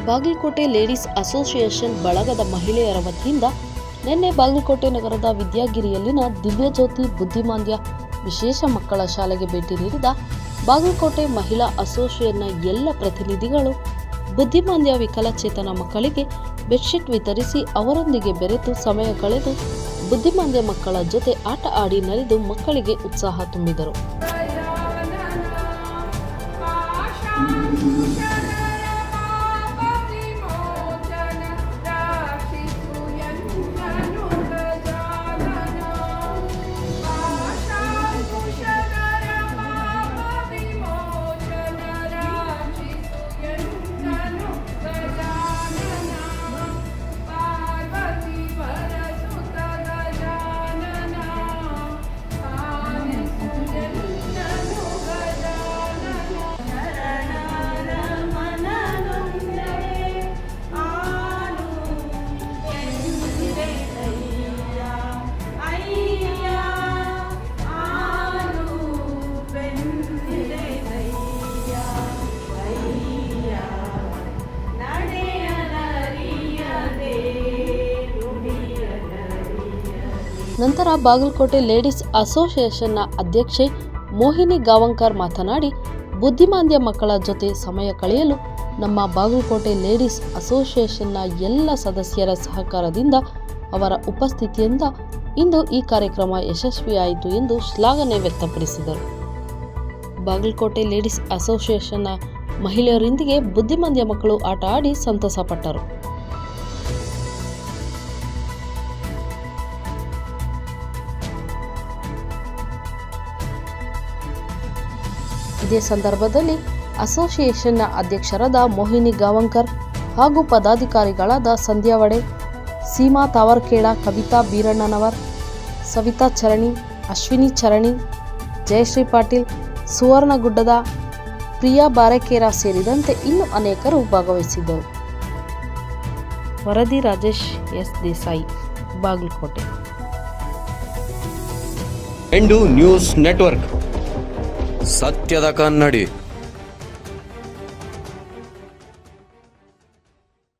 Bagalkot ladies association ಬಳಗದ ಮಹಿಳೆಯರ ವತಿಯಿಂದ ನಿನ್ನೆ ಬಾಗಲಕೋಟೆ ನಗರದ ವಿದ್ಯಾಗಿರಿಯಲ್ಲಿನ ದಿವ್ಯಜ್ಯೋತಿ ಬುದ್ಧಿಮಾಂದ್ಯ ವಿಶೇಷ ಮಕ್ಕಳ ಶಾಲೆಗೆ ಭೇಟಿ ನೀಡಿದ ಬಾಗಲಕೋಟೆ ಮಹಿಳಾ ಅಸೋಸಿಯೇಷನ್ನ ಎಲ್ಲ ಪ್ರತಿನಿಧಿಗಳು ಬುದ್ಧಿಮಾಂದ್ಯ ವಿಕಲಚೇತನ ಮಕ್ಕಳಿಗೆ ಬೆಡ್ಶೀಟ್ ವಿತರಿಸಿ ಅವರೊಂದಿಗೆ ಬೆರೆತು ಸಮಯ ಕಳೆದು ಬುದ್ಧಿಮಾಂದ್ಯ ಮಕ್ಕಳ ಜೊತೆ ಆಟ ಆಡಿ ನಲಿದು ಮಕ್ಕಳಿಗೆ ಉತ್ಸಾಹ ತುಂಬಿದರು. ನಂತರ ಬಾಗಲಕೋಟೆ ಲೇಡೀಸ್ ಅಸೋಸಿಯೇಷನ್ನ ಅಧ್ಯಕ್ಷೆ ಮೋಹಿನಿ ಗಾವಂಕರ್ ಮಾತನಾಡಿ, ಬುದ್ಧಿಮಾಂದ್ಯ ಮಕ್ಕಳ ಜೊತೆ ಸಮಯ ಕಳೆಯಲು ನಮ್ಮ ಬಾಗಲಕೋಟೆ ಲೇಡೀಸ್ ಅಸೋಸಿಯೇಷನ್ನ ಎಲ್ಲ ಸದಸ್ಯರ ಸಹಕಾರದಿಂದ ಅವರ ಉಪಸ್ಥಿತಿಯಿಂದ ಇಂದು ಈ ಕಾರ್ಯಕ್ರಮ ಯಶಸ್ವಿಯಾಯಿತು ಎಂದು ಶ್ಲಾಘನೆ ವ್ಯಕ್ತಪಡಿಸಿದರು. ಬಾಗಲಕೋಟೆ ಲೇಡೀಸ್ ಅಸೋಸಿಯೇಷನ್ನ ಮಹಿಳೆಯರೊಂದಿಗೆ ಬುದ್ಧಿಮಾಂದ್ಯ ಮಕ್ಕಳು ಆಟ ಆಡಿ ಸಂತಸಪಟ್ಟರು. ಇದೇ ಸಂದರ್ಭದಲ್ಲಿ ಅಸೋಸಿಯೇಷನ್ನ ಅಧ್ಯಕ್ಷರಾದ ಮೋಹಿನಿ ಗಾವಂಕರ್ ಹಾಗೂ ಪದಾಧಿಕಾರಿಗಳಾದ ಸಂಧ್ಯಾ ವಡೆ, ಸೀಮಾ ತಾವರ್ಕೇಳ, ಕವಿತಾ ಬೀರಣ್ಣನವರ್, ಸವಿತಾ ಚರಣಿ, ಅಶ್ವಿನಿ ಚರಣಿ, ಜಯಶ್ರೀ ಪಾಟೀಲ್, ಸುವರ್ಣಗುಡ್ಡದ ಪ್ರಿಯಾ ಬಾರೆಕೇರ ಸೇರಿದಂತೆ ಇನ್ನು ಅನೇಕರು ಭಾಗವಹಿಸಿದ್ದರು. ವರದಿ ರಾಜೇಶ್ ಎಸ್ ದೇಸಾಯಿ, ಬಾಗಲಕೋಟೆ. ಎಂಡು ನ್ಯೂಸ್ ನೆಟ್ವರ್ಕ್. ಸತ್ಯದ ಕನ್ನಡಿ.